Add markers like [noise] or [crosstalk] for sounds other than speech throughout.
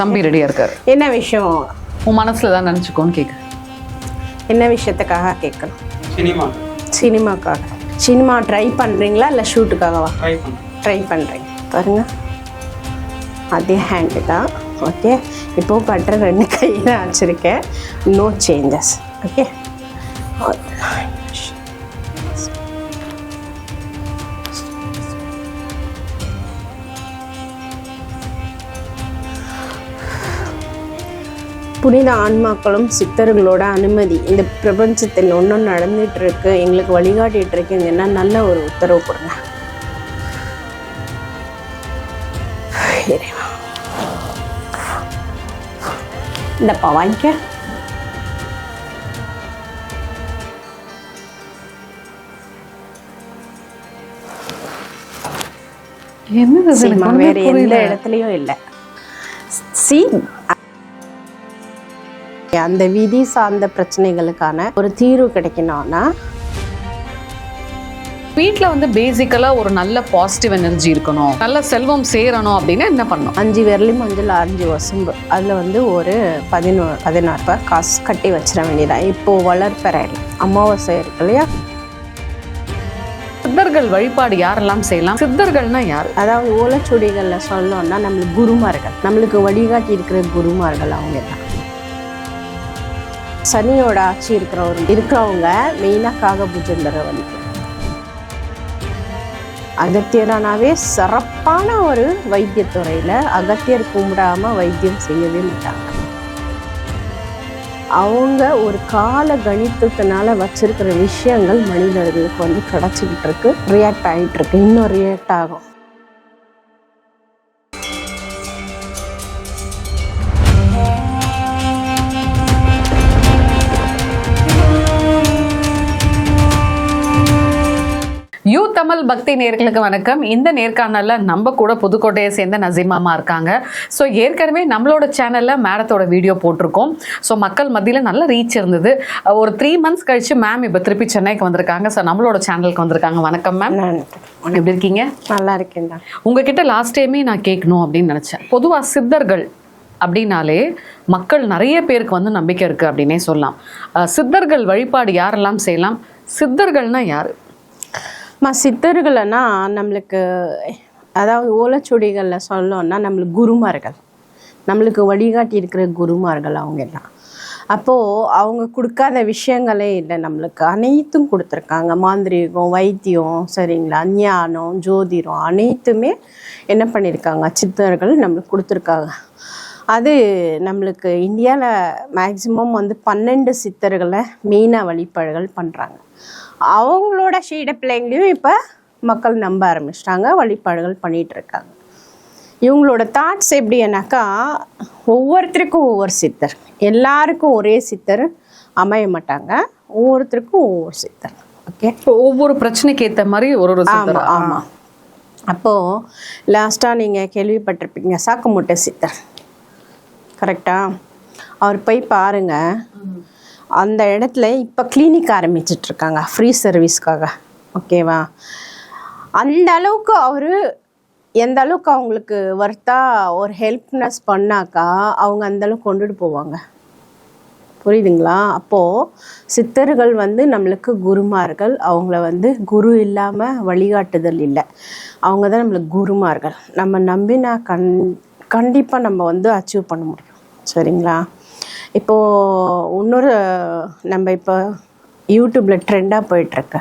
தம்பி ரெடியா இருக்காரு. என்ன விஷயம்? உன் மனசுல தான் நினைச்சுக்கோன்னு கேக்கு. என்ன விஷயத்துக்காக கேட்கணும்? சினிமா. சினிமாக்காக. சினிமா ட்ரை பண்ணுறீங்களா இல்லை ஷூட்டுக்காகவா ட்ரை பண்ணுறீங்க பாருங்க. அதே ஹேண்டு தான். ஓகே இப்போ கட்டுற ரெண்டு கை தான் வச்சுருக்கேன். நோ சேஞ்சஸ் ஓகே புனித ஆன்மாக்களும் சித்தர்களோட அனுமதி. இந்த பிரபஞ்சத்தில் ஒன்றும் நடந்துட்டு இருக்கு எங்களுக்கு வழிகாட்டிட்டு இருக்கீங்கன்னா நல்ல ஒரு உத்தரவு கொடுங்க. இந்தப்பா வாங்கிக்க. வேற எந்த. இடத்துலயும் இல்லை. சி அந்த விதி சார்ந்த பிரச்சனைகளுக்கான ஒரு தீர்வு கிடைக்கணும்னா? வீட்ல வந்து பேசிக்கலா ஒரு நல்ல பாசிட்டிவ் எனர்ஜி இருக்கணும். நல்ல செல்வம் சேரணும் அப்படின்னா என்ன பண்ணும் அஞ்சு விரலி மஞ்சள் அஞ்சு வசம்பு. அதில் வந்து ஒரு பதினோரு பதினாறு ரூபாய் காசு கட்டி வச்சிட வேண்டியதான் இப்போ வளர்ப்பறையில் அமாவாசை இருக்கு இல்லையா? சித்தர்கள் வழிபாடு யாரெல்லாம் செய்யலாம்? சித்தர்கள்னா யாரு? அதாவது ஓலைச்சுடிகளில் சொல்லணும்னா நம்மளுக்கு குருமார்கள். நம்மளுக்கு வழிகாட்டி இருக்கிற குருமார்கள் அவங்க தான் சனியோட ஆட்சி இருக்கிறவங்க இருக்கிறவங்க மெயினாக காகபுஜந்தர வலிக்கும் அகத்தியரானாவே சிறப்பான ஒரு வைத்தியத்துறையில் அகத்தியர் கும்பிடாம வைத்தியம் செய்யவே மாட்டாங்க. அவங்க ஒரு கால கணித்தத்தினால வச்சிருக்கிற விஷயங்கள் மனிதர்களுக்கு வந்து கிடச்சிக்கிட்டு இருக்கு. ரியாக்ட் ஆகிட்டு இருக்கு. இன்னும் ரியாக்ட் ஆகும். யூ தமிழ் பக்தி நேர்களுக்கு வணக்கம். இந்த நேர்காணல்ல நம்ம கூட புதுக்கோட்டையை சேர்ந்த நசீமாமா இருக்காங்க. ஸோ ஏற்கனவே நம்மளோட சேனல்ல மேடத்தோட வீடியோ போட்டிருக்கோம். ஸோ மக்கள் மத்தியில நல்ல ரீச் இருந்தது. ஒரு த்ரீ மந்த்ஸ் கழிச்சு மேம் இப்போ திருப்பி சென்னைக்கு வந்திருக்காங்க. ஸோ நம்மளோட சேனலுக்கு வந்திருக்காங்க. வணக்கம் மேம் எப்படி இருக்கீங்க? நல்லா இருக்கேன் உங்ககிட்ட லாஸ்ட் டைமே நான் கேட்கணும் அப்படின்னு நினச்சேன். பொதுவாக சித்தர்கள் அப்படின்னாலே மக்கள் நிறைய பேருக்கு வந்து நம்பிக்கை இருக்குது அப்படின்னே சொல்லலாம். சித்தர்கள் வழிபாடு யாரெல்லாம் செய்யலாம்? சித்தர்கள்னா யார்? சித்தர்கள்னா நம்மளுக்கு அதாவது ஓலைச்சுடிகளில் சொல்லணும்னா நம்மளுக்கு குருமார்கள். நம்மளுக்கு வழிகாட்டி இருக்கிற குருமார்கள் அவங்க எல்லாம். அப்போது அவங்க கொடுக்காத விஷயங்களே இல்லை நம்மளுக்கு அனைத்தும் கொடுத்துருக்காங்க. மாந்திரீகம் வைத்தியம் சரிங்களா? ஞானம் ஜோதிடம் அனைத்துமே என்ன பண்ணியிருக்காங்க சித்தர்கள் நம்மளுக்கு கொடுத்துருக்காங்க. அது நம்மளுக்கு இந்தியாவில் மேக்சிமம் வந்து பன்னெண்டு சித்தர்களை மெயினாக வழிபாடுகள் பண்ணுறாங்க அவங்களோட ஷீட பிள்ளைங்களையும் இப்போ மக்கள் நம்ப ஆரம்பிச்சிட்டாங்க வழிபாடுகள் பண்ணிட்டு இருக்காங்க இவங்களோட தாட்ஸ் எப்படின்னாக்கா ஒவ்வொருத்தருக்கும் ஒவ்வொரு சித்தர். எல்லாருக்கும் ஒரே சித்தர் அமைய மாட்டாங்க. ஒவ்வொருத்தருக்கும் ஒவ்வொரு சித்தர். ஓகே ஒவ்வொரு பிரச்சனைக்கு ஏற்ற மாதிரி ஒரு ஒரு ஆமாம் ஆமாம் அப்போது லாஸ்ட்டாக நீங்கள் கேள்விப்பட்டிருப்பீங்க சாக்குமுட்டை சித்தர். கரெக்டா அவர் போய் பாருங்க. அந்த இடத்துல இப்போ கிளினிக் ஆரம்பிச்சிட்ருக்காங்க. ஃப்ரீ சர்வீஸ்க்காக ஓகேவா அந்த அளவுக்கு அவர் எந்த அளவுக்கு அவங்களுக்கு வர்த்தா ஒரு ஹெல்ப்னஸ் பண்ணாக்கா அவங்க அந்த அளவுக்கு கொண்டுட்டு போவாங்க. புரியுதுங்களா? அப்போது சித்தர்கள் வந்து நம்மளுக்கு குருமார்கள். அவங்கள வந்து குரு இல்லாமல் வழிகாட்டுதல் இல்லை. அவங்க தான் நம்மளுக்கு குருமார்கள். நம்ம நம்பினா கண் கண்டிப்பாக நம்ம வந்து அச்சீவ் பண்ண முடியும். சரிங்களா? இப்போது இன்னொரு நம்ம இப்போ யூடியூப்பில் ட்ரெண்டாக போயிட்டுருக்கு.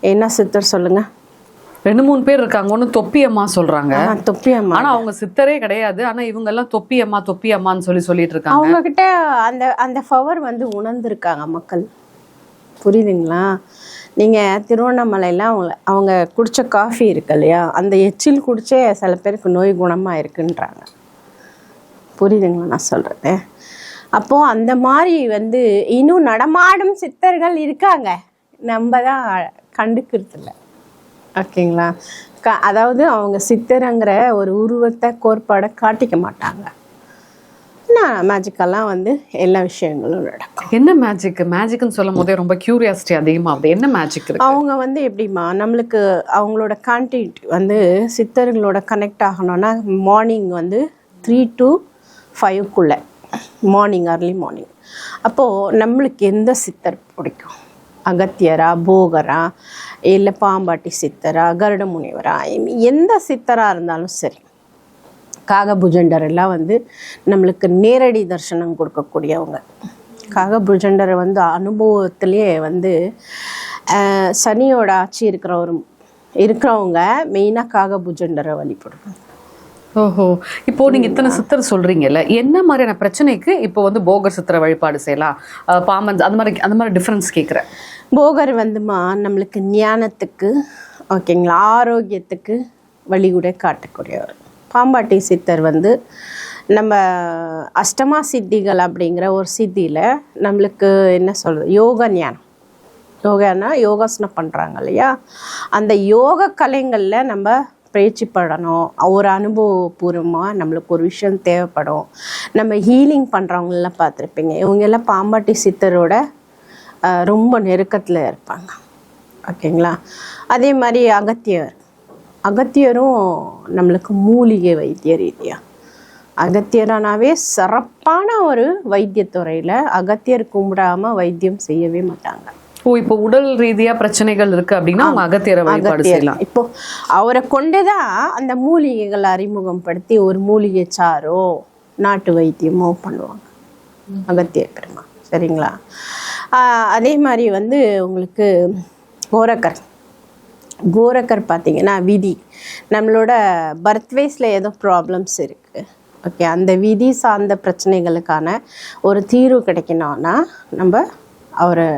என்ன சித்தர் சொல்லுங்கள் ரெண்டு மூணு பேர் இருக்காங்க. ஒன்று தொப்பி அம்மா சொல்றாங்க. தொப்பி அம்மா. ஆனா அவங்க சித்தரே கிடையாது. ஆனா இவங்க எல்லாம் தொப்பி அம்மா தொப்பி அம்மான்னு சொல்லி சொல்லிட்டு இருக்காங்க அவங்க கிட்ட அந்த அந்த பவர் வந்து உணர்ந்திருக்காங்க மக்கள். புரியுதுங்களா? நீங்கள் திருவண்ணாமலையில் அவங்க அவங்க குடித்த காஃபி இருக்கு இல்லையா? அந்த எச்சில் குடிச்சே சில பேருக்கு நோய் குணமாக இருக்குன்றாங்க. புரியுதுங்களா நான் சொல்கிறது அப்போது அந்த மாதிரி வந்து இன்னும் நடமாடும் சித்தர்கள் இருக்காங்க. நம்ம தான் கண்டுக்கிறது இல்லை ஓகேங்களா? க அதாவது அவங்க சித்தருங்கிற ஒரு உருவத்தை கோட்பாடை காட்டிக்க மாட்டாங்க. நான் மேஜிக்கெல்லாம் வந்து எல்லா விஷயங்களும் நடக்கும். என்ன மேஜிக் மேஜிக்னு சொல்லும் போதே ரொம்ப கியூரியாசிட்டி அதிகமா அப்படி என்ன மேஜிக் அவங்க வந்து எப்படிம்மா நம்மளுக்கு அவங்களோட கான்டெக்ட் வந்து சித்தர்களோட கனெக்ட் ஆகணும்னா மார்னிங் வந்து த்ரீ டு ஃபைவ்க்குள்ளே மார்னிங் அர்லி மார்னிங் அப்போது நம்மளுக்கு எந்த சித்தர் பிடிக்கும்? அகத்தியரா போகரா இல்லை பாம்பாட்டி சித்தரா கருட முனிவரா? எந்த சித்தராக இருந்தாலும் சரி. காகபுஜண்டர் எல்லாம் வந்து நம்மளுக்கு நேரடி தரிசனம் கொடுக்கக்கூடியவங்க. காகபுஜண்டர் வந்து அனுபவத்திலே வந்து சனியோட ஆட்சி இருக்கிற ஒரு இருக்கிறவங்க மெயினாக காகபுஜண்டரை வழிபடுவாங்க. ஓஹோ. இப்போ நீங்க இத்தனை சித்தர் சொல்றீங்கல்ல என்ன மாதிரியான பிரச்சனைக்கு இப்போ வந்து போகர் சித்திர வழிபாடு செய்யலாம்? அஹ் பாம்பன் அந்த மாதிரி அந்த மாதிரி டிஃபரன்ஸ் கேட்குறேன் போகர் வந்துமா நம்மளுக்கு ஞானத்துக்கு ஓகேங்களா ஆரோக்கியத்துக்கு வழிகூட காட்டக்கூடியவர். பாம்பாட்டி சித்தர் வந்து நம்ம அஷ்டமா சித்திகள் அப்படிங்கிற ஒரு சித்தியில் நம்மளுக்கு என்ன சொல்கிறது யோக ஞானம். யோகானா யோகாசனம் பண்ணுறாங்க இல்லையா? அந்த யோக கலைகளில் நம்ம பயிற்சி படணும் ஒரு அனுபவபூர்வமாக நம்மளுக்கு ஒரு விஷயம் தேவைப்படும். நம்ம ஹீலிங் பண்ணுறவங்களெலாம் பார்த்துருப்பீங்க. இவங்க எல்லாம் பாம்பாட்டி சித்தரோட ரொம்ப நெருக்கத்தில் இருப்பாங்க. ஓகேங்களா? அதே மாதிரி அகத்தியர். அகத்தியரும் நம்மளுக்கு மூலிகை வைத்திய ரீதியாக அகத்தியரானாவே சிறப்பான ஒரு வைத்தியத்துறையில் அகத்தியர் கும்பிடாம வைத்தியம் செய்யவே மாட்டாங்க. ஓ இப்போ உடல் ரீதியா பிரச்சனைகள் இருக்கு அப்படின்னா அவங்க அகத்தியரை வழிபாடு செய்யலாம். இப்போ அவரை கொண்டுதான் அந்த மூலிகைகளை அறிமுகப்படுத்தி ஒரு மூலிகை சாரோ நாட்டு வைத்தியமோ பண்ணுவாங்க. அகத்தியர் பெருமா சரிங்களா? அதே மாதிரி வந்து உங்களுக்கு கோரக்கர். கோரக்கர் பார்த்தீங்கன்னா விதி. நம்மளோட பர்த் வைஸில் ஏதோ ப்ராப்ளம்ஸ் இருக்குது ஓகே அந்த விதி சார்ந்த பிரச்சனைகளுக்கான ஒரு தீர்வு கிடைக்கணும்னா நம்ம அவரை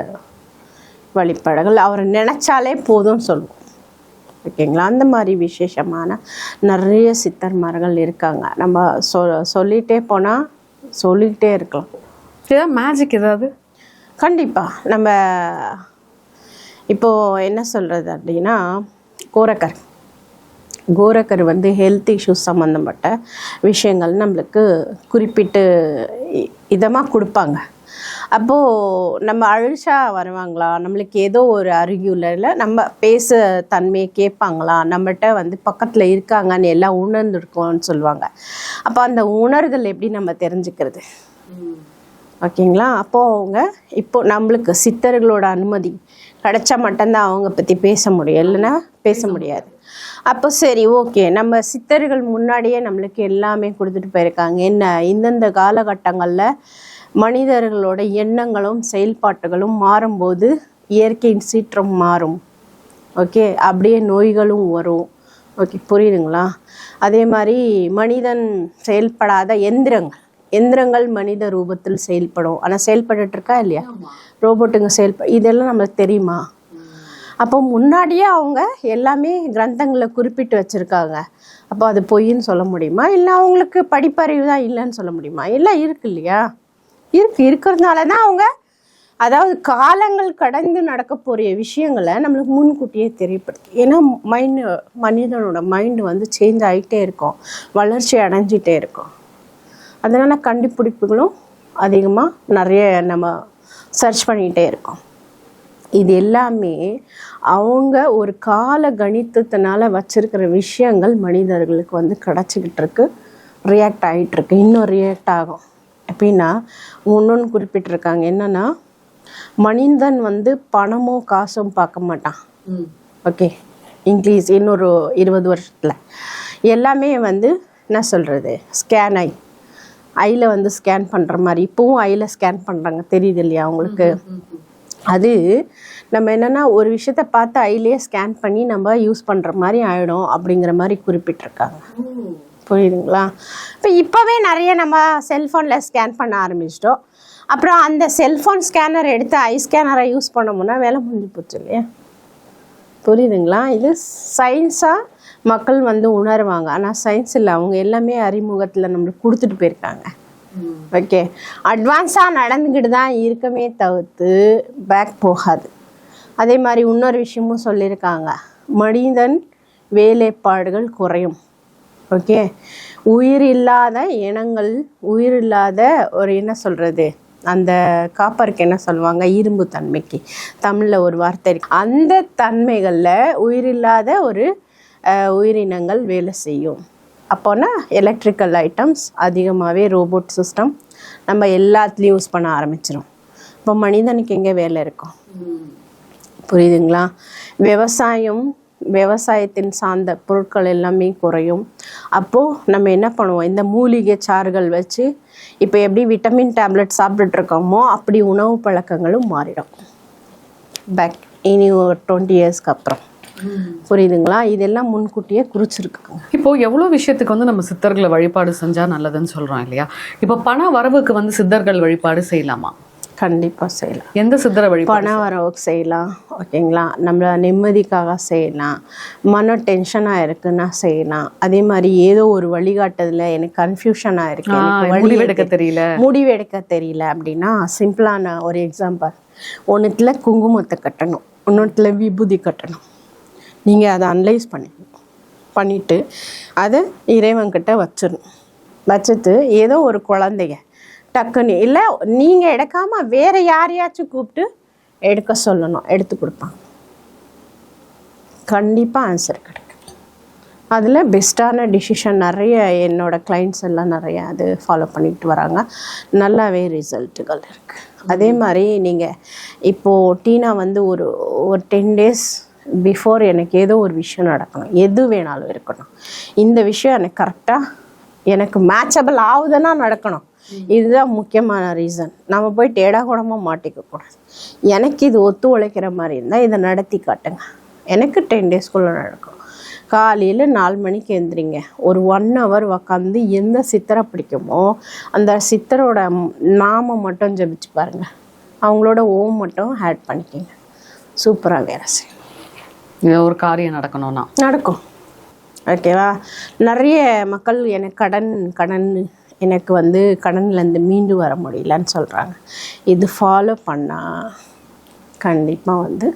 வழிபாடுகள் அவரை நினச்சாலே போதும் சொல்லுவோம். ஓகேங்களா? அந்த மாதிரி விசேஷமான நிறைய சித்தர்மார்கள் இருக்காங்க. நம்ம சொ சொல்லிகிட்டே போனால் சொல்லிக்கிட்டே இருக்கலாம். ஏதாவது மேஜிக் ஏதாவது? கண்டிப்பாக நம்ம இப்போது என்ன சொல்கிறது அப்படின்னா கோரக்கர். கோரக்கர் வந்து ஹெல்த் இஷ்யூஸ் சம்மந்தப்பட்ட விஷயங்கள் நம்மளுக்கு குறிப்பிட்டு இதமாக கொடுப்பாங்க. அப்போது நம்ம அழிச்சா வருவாங்களா? நம்மளுக்கு ஏதோ ஒரு அருகியுள்ள நம்ம பேச தன்மையை கேட்பாங்களா? நம்மகிட்ட வந்து பக்கத்தில் இருக்காங்கன்னு எல்லாம் உணர்ந்துருக்கோம்னு சொல்லுவாங்க. அப்போ அந்த உணர்தல் எப்படி நம்ம தெரிஞ்சுக்கிறது? ஓகேங்களா? அப்போது அவங்க இப்போது நம்மளுக்கு சித்தர்களோட அனுமதி கிடைச்சா மட்டும்தான் அவங்க பற்றி பேச முடியும். இல்லைன்னா பேச முடியாது. அப்போ சரி ஓகே. நம்ம சித்தர்கள் முன்னாடியே நம்மளுக்கு எல்லாமே கொடுத்துட்டு போயிருக்காங்க. என்ன? இந்தந்த காலகட்டங்களில் மனிதர்களோட எண்ணங்களும் செயல்பாட்டுகளும் மாறும்போது இயற்கையின் சீற்றம் மாறும். ஓகே? அப்படியே நோய்களும் வரும். ஓகே புரியுதுங்களா? அதே மாதிரி மனிதன் செயல்படாத எந்திரங்கள். எந்திரங்கள் மனித ரூபத்தில் செயல்படும். ஆனால் செயல்பட்டுட்டு இருக்கா இல்லையா ரோபோட்டுங்க செயல்ப இதெல்லாம் நம்மளுக்கு தெரியுமா? அப்போ முன்னாடியே அவங்க எல்லாமே கிரந்தங்களை குறிப்பிட்டு வச்சுருக்காங்க. அப்போ அது பொய்ன்னு சொல்ல முடியுமா? இல்லை அவங்களுக்கு படிப்பறிவு தான் இல்லைன்னு சொல்ல முடியுமா? எல்லாம் இருக்கு இல்லையா? இருக்கு இருக்கிறதுனால தான் அவங்க அதாவது காலங்கள் கடந்து நடக்க போகிற விஷயங்களை நம்மளுக்கு முன்கூட்டியே தெரியப்படுது ஏன்னா மைண்டு மனிதனோட மைண்டு வந்து சேஞ்ச் ஆகிட்டே இருக்கும். வளர்ச்சி அடைஞ்சிட்டே இருக்கும். அதனால் கண்டுபிடிப்புகளும் அதிகமாக நிறைய நம்ம சர்ச் பண்ணிகிட்டே இருக்கோம். இது எல்லாமே அவங்க ஒரு கால கணித்தத்தினால வச்சுருக்கிற விஷயங்கள் மனிதர்களுக்கு வந்து கிடச்சிக்கிட்டு இருக்கு. ரியாக்ட் ஆகிட்டு இருக்கு. இன்னும் ரியாக்ட் ஆகும். எப்படின்னா இன்னொன்று குறிப்பிட்டிருக்காங்க. என்னன்னா மனிதன் வந்து பணமும் காசும் பார்க்க மாட்டான். ஓகே. இங்கிலீஷ் இன்னொரு இருபது வருஷத்தில். எல்லாமே வந்து என்ன சொல்கிறது ஸ்கேன் ஐ. ஐயில் வந்து ஸ்கேன் பண்ணுற மாதிரி. இப்போவும் ஐயில் ஸ்கேன் பண்ணுறாங்க தெரியுது இல்லையா அவங்களுக்கு அது நம்ம என்னென்னா ஒரு விஷயத்த பார்த்து ஐலேயே ஸ்கேன் பண்ணி நம்ம யூஸ் பண்ணுற மாதிரி ஆகிடும் அப்படிங்கிற மாதிரி குறிப்பிட்டிருக்காங்க. புரியுதுங்களா? இப்போ இப்போவே நிறைய நம்ம செல்ஃபோனில் ஸ்கேன் பண்ண ஆரம்பிச்சிட்டோம். அப்புறம் அந்த செல்ஃபோன் ஸ்கேனர் எடுத்து ஐ ஸ்கேனரை யூஸ் பண்ணோம்னா வேலை முடிஞ்சு போச்சு இல்லையா? புரியுதுங்களா? இது சயின்ஸாக மக்கள் வந்து உணருவாங்க. ஆனால் சயின்ஸ் இல்லை அவங்க எல்லாமே அறிமுகத்தில் நம்மளுக்கு கொடுத்துட்டு போயிருக்காங்க. ஓகே அட்வான்ஸாக நடந்துக்கிட்டு தான் இருக்கமே தவிர்த்து பேக் போகாது. அதே மாதிரி இன்னொரு விஷயமும் சொல்லியிருக்காங்க. மனிதன் வேலைப்பாடுகள் குறையும். ஓகே. உயிர் இல்லாத இனங்கள் உயிர் இல்லாத ஒரு என்ன சொல்கிறது அந்த காப்பருக்கு என்ன சொல்லுவாங்க? இரும்பு தன்மைக்கு. தமிழில் ஒரு வார்த்தை இருக்கு. அந்த தன்மைகளில் உயிரில்லாத ஒரு உயிரினங்கள் வேலை செய்யும். அப்போனா எலக்ட்ரிக்கல் ஐட்டம்ஸ் அதிகமாகவே ரோபோட் சிஸ்டம் நம்ம எல்லாத்துலேயும் யூஸ் பண்ண ஆரம்பிச்சிடும் இப்போ மனிதனுக்கு எங்கே வேலை இருக்கும்? புரியுதுங்களா? விவசாயம் விவசாயத்தின் சார்ந்த பொருட்கள் எல்லாமே குறையும். அப்போது நம்ம என்ன பண்ணுவோம்? இந்த மூலிகை சாறுகள் வச்சு இப்போ எப்படி விட்டமின் டேப்லெட் சாப்பிட்டுட்டு இருக்கோமோ அப்படி உணவு பழக்கங்களும் மாறிடும். பேக் இனி ஒரு டுவெண்ட்டி இயர்ஸ்க்கு அப்புறம். புரியுதுங்களா? இதெல்லாம் முன்கூட்டியே குறிச்சிருக்காங்க. இப்போ எவ்வளோ விஷயத்துக்கு வந்து நம்ம சித்தர்களை வழிபாடு செஞ்சா நல்லதுன்னு சொல்றோம் இல்லையா? இப்போ பண வரவுக்கு வந்து சித்தர்கள் வழிபாடு செய்யலாமா? கண்டிப்பாக செய்யலாம். எந்த சித்தரை வழிபாடு பண வரவுக்கு செய்யலாம் ஓகேங்களா? நம்மள நிம்மதிக்காக செய்யலாம் மன டென்ஷனாக இருக்குன்னா செய்யலாம். அதே மாதிரி ஏதோ ஒரு வழிகாட்டுதல எனக்கு கன்ஃபியூஷனாக இருக்கு எனக்கு வழி முடிவெடுக்க தெரியல. முடிவெடுக்க தெரியல அப்படின்னா சிம்பிளான ஒரு எக்ஸாம்பிள் ஒன்றுத்தில் குங்குமத்தை கட்டணும் இன்னொன்றுத்தில் விபூதி கட்டணும். நீங்கள் அதை அனலைஸ் பண்ணிக்கணும் பண்ணிவிட்டு அதை இறைவன்கிட்ட வச்சிடணும். வச்சுட்டு ஏதோ ஒரு குழந்தைய டக்குன்னு. இல்லை நீங்கள் எடுக்காமல் வேறு யாரையாச்சும் கூப்பிட்டு எடுக்க சொல்லணும் எடுத்து கொடுப்பாங்க. கண்டிப்பாக ஆன்சர் கிடைக்கும். அதில் பெஸ்ட்டான டிசிஷன் நிறைய என்னோடய கிளைண்ட்ஸ் எல்லாம் நிறைய அது ஃபாலோ பண்ணிட்டு வராங்க. நல்லாவே ரிசல்ட்டுகள் இருக்குது அதே மாதிரி நீங்கள் இப்போது டீனா வந்து ஒரு ஒரு டென் டேஸ் பிஃபோர் எனக்கு ஏதோ ஒரு விஷயம் நடக்கணும். எது வேணாலும் இருக்கணும். இந்த விஷயம் எனக்கு கரெக்டாக எனக்கு மேட்சபிள் ஆகுதுன்னா நடக்கணும். இதுதான் முக்கியமான ரீசன் நம்ம போய் டேடா கூடமாக மாட்டிக்க கூடாது. எனக்கு இது ஒத்து உழைக்கிற மாதிரி இருந்தால் இதை நடத்தி காட்டுங்க. எனக்கு டென் டேஸ்க்குள்ளே நடக்கும். காலையில் நாலு மணிக்கு எழுந்திரிங்க ஒரு ஒன் ஹவர் உக்காந்து எந்த சித்தரை பிடிக்குமோ அந்த சித்தரோட நாமம் மட்டும் ஜெபிச்சு பாருங்க. அவங்களோட ஓம் மட்டும் ஆட் பண்ணிக்கோங்க. சூப்பராக வேலை செய்யும். ஒரு காரியம் நடக்கணும்னா. நடக்கும். ஓகேவா நிறைய மக்கள் எனக்கு கடன் கடன் எனக்கு வந்து கடன்லேருந்து மீண்டு வர முடியலன்னு சொல்கிறாங்க இது ஃபாலோ பண்ணால் கண்டிப்பாக வந்து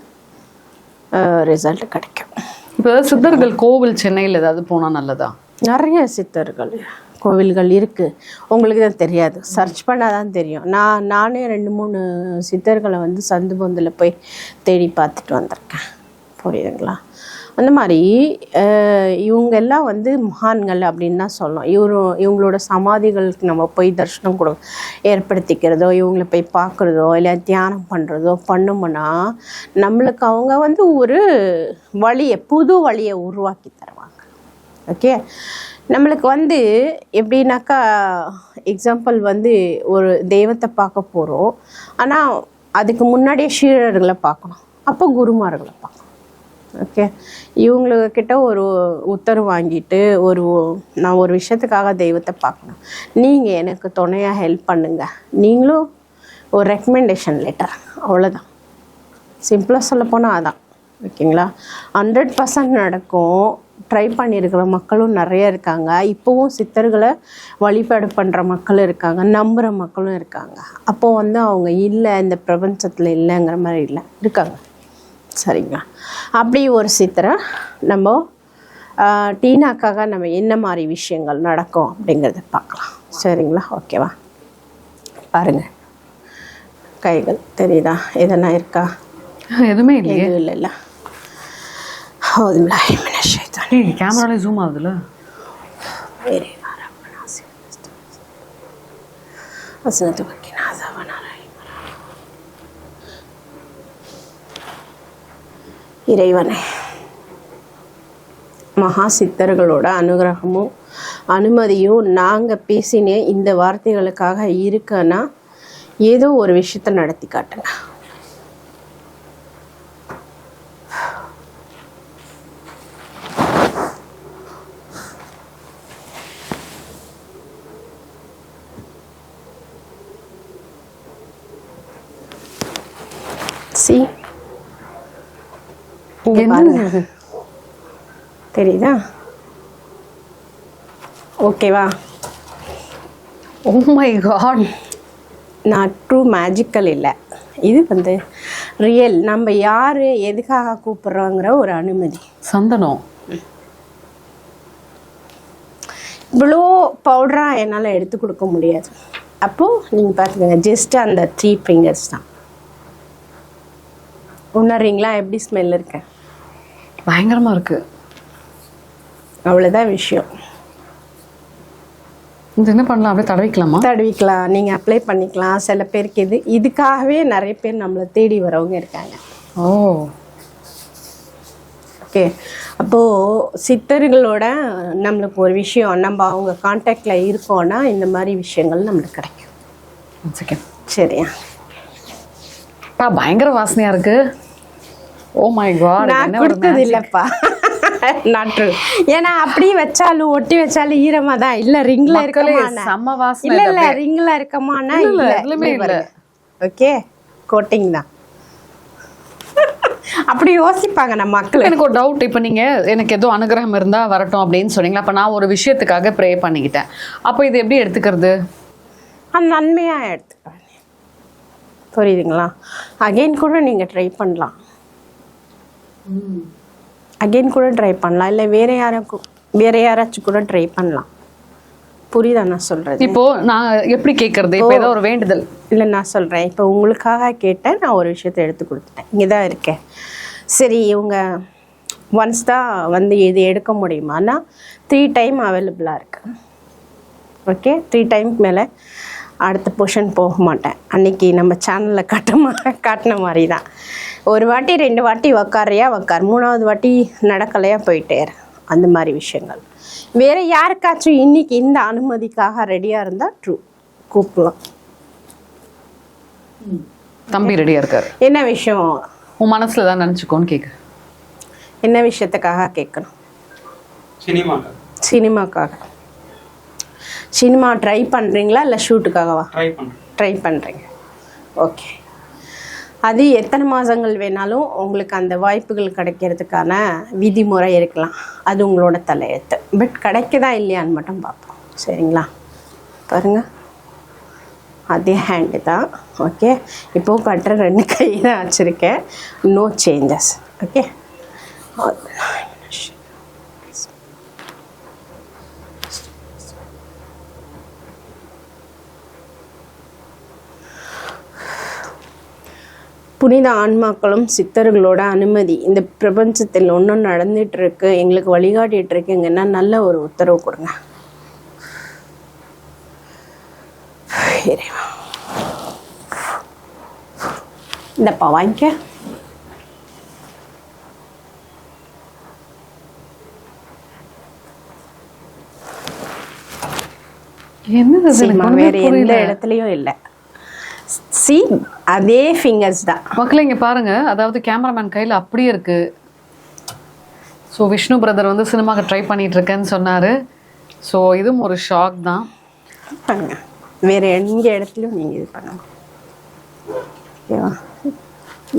ரிசல்ட் கிடைக்கும். இப்போ சித்தர்கள் கோவில் சென்னையில் ஏதாவது போனா நல்லதா? நிறைய சித்தர்கள் கோவில்கள் இருக்குது உங்களுக்கு தான் தெரியாது. சர்ச் பண்ணால் தான் தெரியும். நான் நானே ரெண்டு மூணு சித்தர்களை வந்து சந்து பொந்தில் போய் தேடி பார்த்துட்டு வந்திருக்கேன். புரியுதுங்களா? அந்த மாதிரி இவங்க எல்லாம் வந்து மகான்கள் அப்படின்னு தான் சொல்லணும். இவரும் இவங்களோட சமாதிகளுக்கு நம்ம போய் தரிசனம் கொடு ஏற்படுத்திக்கிறதோ இவங்களை போய் பார்க்குறதோ இல்லை தியானம் பண்ணுறதோ பண்ணோம்னா நம்மளுக்கு அவங்க வந்து ஒரு வழியை புது வழியை உருவாக்கி தருவாங்க. ஓகே? நம்மளுக்கு வந்து எப்படின்னாக்கா எக்ஸாம்பிள் வந்து ஒரு தெய்வத்தை பார்க்க போகிறோம் ஆனால் அதுக்கு முன்னாடியே ஷீரர்களை பார்க்கணும். அப்போ குருமார்களை பார்க்கணும். ஓகே இவங்கக்கிட்ட ஒரு உத்தரவு வாங்கிட்டு ஒரு நான் ஒரு விஷயத்துக்காக தெய்வத்தை பார்க்கணும். நீங்கள் எனக்கு துணையாக ஹெல்ப் பண்ணுங்க. நீங்களும் ஒரு ரெக்கமெண்டேஷன் லெட்டர் அவ்வளோதான் சிம்பிளாக சொல்ல போனால் அதான். ஓகேங்களா ஹண்ட்ரட் பர்சன்ட் நடக்கும். ட்ரை பண்ணியிருக்கிற மக்களும் நிறைய இருக்காங்க. இப்போவும் சித்தர்களை வழிபாடு பண்ணுற மக்களும் இருக்காங்க. நம்புகிற மக்களும் இருக்காங்க. அப்போது வந்து அவங்க இல்லை இந்த பிரபஞ்சத்தில் இல்லைங்கிற மாதிரி இல்லை. இருக்காங்க. சரிங்களா அப்படி ஒரு சித்திரை நம்ம டீனாக்காக நம்ம என்ன மாதிரி விஷயங்கள் நடக்கும் அப்படிங்கிறத பார்க்கலாம். சரிங்களா? ஓகேவா? பாருங்கள் கைகள் தெரியுதா? எதனா இருக்கா? எதுவுமே இல்லை இல்லை. இல்லை ஹோதுமில்லா கேமராலே ஜூம் ஆகுதுல்ல சரி அசனத்துக்கு இறைவனே. மகா சித்தர்களோட அனுகிரகமும் அனுமதியும் நாங்கள் பேசின இந்த வார்த்தைகளுக்காக இருக்கன்னா ஏதோ ஒரு விஷயத்தை நடத்தி காட்டுங்க சி இங்க பாருங்க. தெரியுதா? ஓகேவா ஓ மை காட் நான் ட்ரூ மேஜிக்கல் இல்லை. இது வந்து ரியல் நம்ம யார் எதுக்காக கூப்பிட்றோங்கிற ஒரு அனுமதி. சந்தனம் இவ்வளோ பவுடராக என்னால் எடுத்து கொடுக்க முடியாது. அப்போது நீங்கள் பார்த்துக்கோங்க ஜஸ்ட் அந்த த்ரீ ஃபிங்கர்ஸ் தான். உணர்றீங்களா? எப்படி ஸ்மெல் இருக்கு? பயங்கரமா இருக்கு. அவ்வளோதான் விஷயம். இது என்ன பண்ணலாம்? அப்படியே தடவிக்கலாமா? தடவிக்கலாம். நீங்கள் அப்ளை பண்ணிக்கலாம். சில பேருக்கு இது இதுக்காகவே நிறைய பேர் நம்மளை தேடி வரவங்க இருக்காங்க. ஓ. ஓகே. அப்போது சித்தர்களோட நம்மளுக்கு ஒரு விஷயம் நம்ம அவங்க காண்டாக்டில் இருக்கோன்னா இந்த மாதிரி விஷயங்கள் நம்மளுக்கு கிடைக்கும். சரியா? பயங்கர வாசனையா இருக்கு. ஓ மை காட் நான் கொடுத்தது இல்லைப்பா நாட்டு ஏன்னா அப்படி வச்சாலும் ஒட்டி வச்சாலும் ஈரமா தான் இல்ல ரிங்ல இருக்கமானா செம்ம வாசனை இல்ல இல்ல ரிங்ல இருக்கமானா இல்ல, இல்ல எதுலயுமே இல்ல. ஓகே கோட்டிங் தான். [laughs] அப்படி யோசிப்பாங்க நம்ம மக்கள். எனக்கு ஒரு டவுட் இப்போ நீங்க எனக்கு ஏதோ அனுகிரகம் இருந்தா வரட்டும் அப்படின்னு சொன்னீங்களா? அப்ப நான் ஒரு விஷயத்துக்காக ப்ரே பண்ணிக்கிட்டேன். அப்போ இது எப்படி எடுத்துக்கிறது? அது நன்மையா எடுத்துக்கலாம் புரியுதுங்களா? அகைன் கூட நீங்க ட்ரை பண்ணலாம். அகைன் கூட ட்ரை பண்ணலாம். இல்லை வேற யாராக்கும் வேற யாராச்சும் கூட ட்ரை பண்ணலாம். புரியுதா நான் சொல்றது? இப்போ நான் எப்படி கேட்கறது இப்போ ஏதோ ஒரு வேண்டுதல். இல்லை நான் சொல்கிறேன் இப்போ உங்களுக்காக கேட்டேன் நான் ஒரு விஷயத்தை எடுத்து கொடுத்துட்டேன். இங்கே தான் இருக்கேன். சரி இவங்க ஒன்ஸ் தான் வந்து இது எடுக்க முடியுமானா த்ரீ டைம் அவைலபிளாக இருக்கு. ஓகே த்ரீ டைம்க்கு மேலே அடுத்த பொஷன் போக மாட்டேன். அன்னைக்கு நம்ம சேனலில் காட்டுமா காட்டின மாதிரி தான் ஒரு வாட்டி ரெண்டு வாட்டி உக்காரியா உக்கார். மூணாவது வாட்டி நடக்கலையா போயிட்டே இரு. அந்த மாதிரி விஷயங்கள். வேற யாருக்காச்சும் இன்னைக்கு இந்த அனுமதிக்காக ரெடியாக இருந்தால் ட்ரூ கூப்பிடலாம். தம்பி ரெடியா இருக்காரு. என்ன விஷயம்? உன் மனசுல தான் நினைச்சுக்கோன்னு கேக்கு. என்ன விஷயத்துக்காக கேட்கணும்? சினிமாக்கு சினிமாக்காக. சினிமா ட்ரை பண்ணுறீங்களா இல்லை ஷூட்டுக்காகவா ட்ரை பண்ணுறேன் ட்ரை பண்ணுறீங்க ஓகே அது எத்தனை மாதங்கள் வேணாலும் உங்களுக்கு அந்த வாய்ப்புகள் கிடைக்கிறதுக்கான விதிமுறை இருக்கலாம். அது உங்களோட தலையெழுத்து. பட் கிடைக்குதா இல்லையான்னு மட்டும் பார்ப்போம். சரிங்களா? பாருங்க. அதே ஹேண்டு தான். ஓகே இப்போது கட்டுற ரெண்டு கை தான் வச்சுருக்கேன். நோ சேஞ்சஸ் ஓகே புனித ஆன்மாக்களும் சித்தர்களோட அனுமதி. இந்த பிரபஞ்சத்தில் ஒன்றும் நடந்துட்டு இருக்கு எங்களுக்கு வழிகாட்டிட்டு இருக்குங்கன்னா நல்ல ஒரு உத்தரவு கொடுங்க. இந்தப்பா வாங்கிக்க. ஒண்ணுமே வேற எந்த இடத்துலயும் இல்லை. சி அதே ஃபிங்கர்ஸ் தான். மக்களே இங்க பாருங்க. அதாவது கேமராமேன் கையில அப்படியே இருக்கு. ஸோ விஷ்ணு பிரதர் வந்து சினிமாக்கு ட்ரை பண்ணிட்டு இருக்கேன்னு சொன்னாரு. ஸோ இதுவும் ஒரு ஷாக் தான். பண்ணுங்க. வேற எங்க இடத்துலயும் நீங்க இது பண்ணலாம். ஓகேவா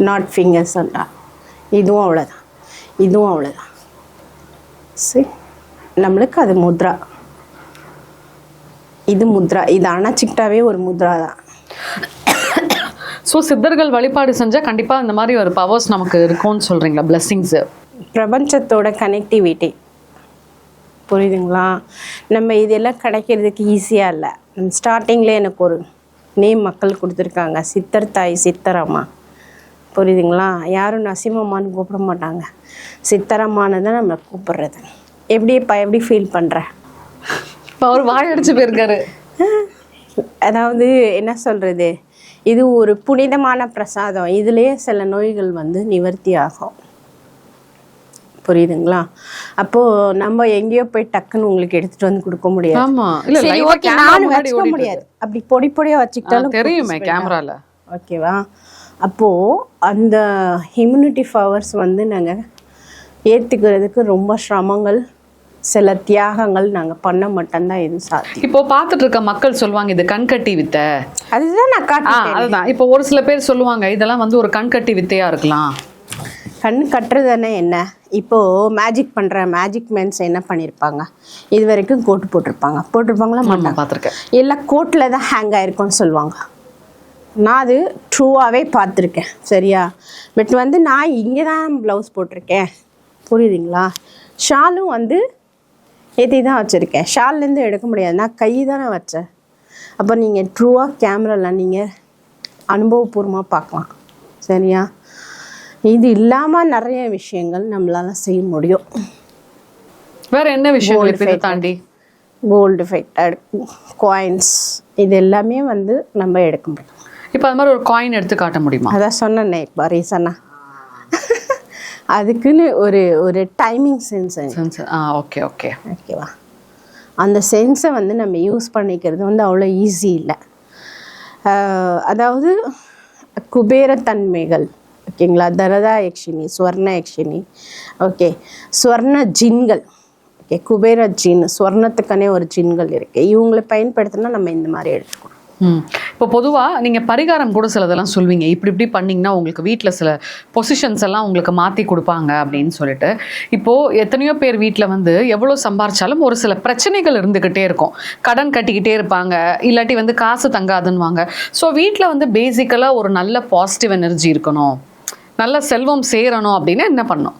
நாட் ஃபிங்கர்ஸ் சொல்றா இதுவும் அவ்வளோதான் இதுவும் அவ்வளோதான் சரி நம்மளுக்கு அது முத்ரா. இது முத்ரா. இது அணைச்சிக்கிட்டாவே ஒரு முத்ரா தான். ஸோ சித்தர்கள் வழிபாடு செஞ்சா கண்டிப்பா இந்த மாதிரி ஒரு பவர்ஸ் நமக்கு இருக்கும்னு சொல்றீங்களா? பிளெஸிங்ஸ் பிரபஞ்சத்தோட கனெக்டிவிட்டி புரியுதுங்களா? நம்ம இதெல்லாம் கிடைக்கிறதுக்கு ஈஸியாக இல்லை. ஸ்டார்டிங்கில் எனக்கு ஒரு நேம் மக்கள் கொடுத்துருக்காங்க. சித்தர் தாய் சித்தரம்மா புரியுதுங்களா? யாரும் நசிமம்மான்னு கூப்பிட மாட்டாங்க. சித்தரம்மான்னு தான் நம்ம கூப்பிடுறது. எப்படிப்பா எப்படி ஃபீல் பண்ணுற அவர் வாய் அடிச்சு போயிருக்காரு. அதாவது என்ன சொல்கிறது இது ஒரு புனிதமான பிரசாதம். இதுலேயே சில நோய்கள் வந்து நிவர்த்தி ஆகும் புரியுதுங்களா? அப்போ நம்ம எங்கேயோ போய் டக்குன்னு உங்களுக்கு எடுத்துட்டு வந்து கொடுக்க முடியாது. முடியாது. அப்படி பொடி பொடியா வச்சுக்கிட்டாலும். தெரியுமே கேமரால ஓகேவா அப்போ அந்த இம்யூனிட்டி பவர்ஸ் வந்து நாங்க ஏத்துக்கிறதுக்கு ரொம்ப சிரமங்கள். சில தியாகங்கள் நாங்க பண்ண மட்டும்தான் இது சாத்தியம். இப்போ பார்த்துட்டு இருக்க மக்கள் சொல்லுவாங்க இது கண்கட்டி வித்தை. அதுதான் நான் காட்டுறேன் அதுதான். இப்போ ஒரு சில பேர் சொல்லுவாங்க இதெல்லாம் வந்து ஒரு கண்கட்டி வித்தையா இருக்கலாம். கண் கட்டுறதுன்னா என்ன? இப்போ மேஜிக் பண்ற மேஜிக் மேன்ஸ் என்ன பண்ணியிருப்பாங்க இது வரைக்கும் கோட்டு போட்டிருப்பாங்க. போட்டிருப்பாங்களா? மாட்டாங்க. பார்த்துருக்கேன். எல்லாம் கோட்டில் தான் ஹேங் ஆயிருக்கும்னு சொல்லுவாங்க. நான் அது ட்ரூவாகவே பார்த்துருக்கேன். சரியா? பட் வந்து நான் இங்கே தான் ப்ளவுஸ் போட்டிருக்கேன். புரியுதுங்களா? ஷாலும் வந்து ஏற்றி தான் வச்சுருக்கேன். ஷால்லேருந்து எடுக்க முடியாது. நான் கை தானே வச்சேன். அப்போ நீங்கள் ட்ரூவாக கேமராவில் நீங்கள் அனுபவபூர்வமாக பார்க்கலாம். சரியா? இது இல்லாமல் நிறைய விஷயங்கள் நம்மளால செய்ய முடியும். வேற என்ன இதை தாண்டி? கோல்டு ஃபைட்டட் காயின்ஸ் இது எல்லாமே வந்து நம்ம எடுக்க முடியும். இப்போ அது மாதிரி ஒரு காயின் எடுத்து காட்ட முடியுமா? அதான் சொன்னேனே இப்போ ரீசனாக அதுக்குன்னு ஒரு ஒரு டைமிங் சென்ஸ் Sense. ஆ ஓகே ஓகே ஓகேவா அந்த சென்ஸை வந்து நம்ம யூஸ் பண்ணிக்கிறது வந்து அவ்வளோ ஈஸி இல்லை. அதாவது குபேரத்தன்மைகள். ஓகேங்களா தரதா யக்ஷினி ஸ்வர்ண யக்ஷினி ஓகே ஸ்வர்ண ஜின்கள். ஓகே குபேர ஜின் ஸ்வர்ணத்துக்கானே ஒரு ஜின்கள் இருக்குது இவங்களை பயன்படுத்தினா நம்ம இந்த மாதிரி எடுத்துக்கணும் இப்போ பொதுவாக நீங்கள் பரிகாரம் கூட சிலதெல்லாம் சொல்வீங்க. இப்படி இப்படி பண்ணிங்கன்னா உங்களுக்கு வீட்டில் சில பொசிஷன்ஸ் எல்லாம் உங்களுக்கு மாற்றி கொடுப்பாங்க அப்படின்னு சொல்லிட்டு. இப்போது எத்தனையோ பேர் வீட்டில் வந்து எவ்வளோ சம்பாரிச்சாலும் ஒரு சில பிரச்சனைகள் இருந்துக்கிட்டே இருக்கும். கடன் கட்டிக்கிட்டே இருப்பாங்க. இல்லாட்டி வந்து காசு தங்காதுன்னுவாங்க. ஸோ வீட்டில் வந்து பேசிக்கலாக ஒரு நல்ல பாசிட்டிவ் எனர்ஜி இருக்கணும். நல்ல செல்வம் சேரணும் அப்படின்னா என்ன பண்ணும்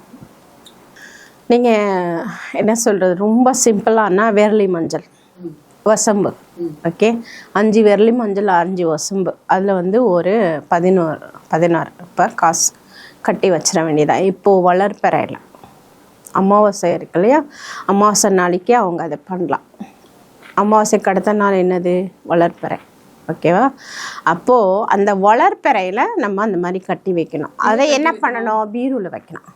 நீங்கள் என்ன சொல்கிறது ரொம்ப சிம்பிளானா விரலி மஞ்சள். வசம்பு. ஓகே அஞ்சு விரலி மஞ்சள் அஞ்சு வசம்பு. அதில் வந்து ஒரு பதினோரு பதினாறு இப்போ காசு கட்டி வச்சிட வேண்டியதான் இப்போது வளர்ப்பறையில் அமாவாசை இருக்கு இல்லையா? அமாவாசை நாளைக்கு அவங்க அதை பண்ணலாம். அமாவாசைக்கு அடுத்த நாள் என்னது? வளர்ப்பறை. ஓகேவா அப்போது அந்த வளர்ப்பறையில் நம்ம அந்த மாதிரி கட்டி வைக்கணும். அதை என்ன பண்ணணும்? பீருவில் வைக்கணும்.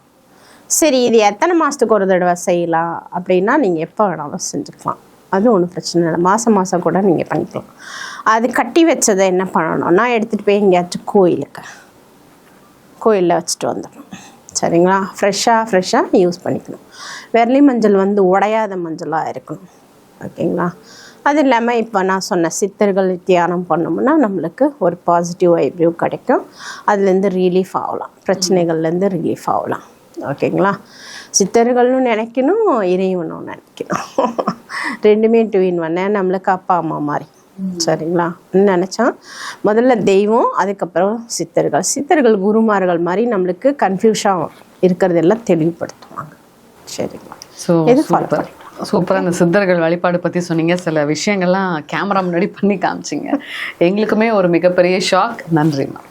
சரி இது எத்தனை மாதத்துக்கு ஒரு தடவை செய்யலாம் அப்படின்னா நீங்கள் எப்போ வேணாலும் செஞ்சுக்கலாம். அது ஒன்றும் பிரச்சனை இல்லை. மாதம் மாதம் கூட நீங்கள் பண்ணிக்கலாம். அது கட்டி வச்சதை என்ன பண்ணணும்னா எடுத்துகிட்டு போய் எங்கேயாச்சும் கோயிலுக்கு கோயிலில் வச்சுட்டு வந்துடணும். சரிங்களா? ஃப்ரெஷ்ஷாக ஃப்ரெஷ்ஷாக யூஸ் பண்ணிக்கணும். வெர்லி மஞ்சள் வந்து உடையாத மஞ்சளாக இருக்கணும். ஓகேங்களா? அது இல்லாமல் இப்போ நான் சொன்ன சித்தர்கள் தியானம் பண்ணோம்னா நம்மளுக்கு ஒரு பாசிட்டிவ் வைப்யூ கிடைக்கும். அதுலேருந்து ரிலீஃப் ஆகலாம். பிரச்சனைகள்லேருந்து ரிலீஃப் ஆகலாம். ஓகேங்களா? சித்தர்களும் நினைக்கணும் இறைவனும் நினைக்கணும். [laughs] ரெண்டுமே ட்வின் ஒன்று நம்மளுக்கு அப்பா அம்மா மாதிரி. சரிங்களா? நினச்சா முதல்ல தெய்வம் அதுக்கப்புறம் சித்தர்கள். சித்தர்கள் குருமார்கள் மாதிரி நம்மளுக்கு கன்ஃபியூஷன் இருக்கிறதெல்லாம் தெளிவுபடுத்துவாங்க. சரிங்களா? ஸோ சூப்பராக அந்த சித்தர்கள் வழிபாடு பற்றி சொன்னீங்க. சில விஷயங்கள்லாம் கேமரா முன்னாடி பண்ணி காமிச்சிங்க. எங்களுக்குமே ஒரு மிகப்பெரிய ஷாக் நன்றிம்மா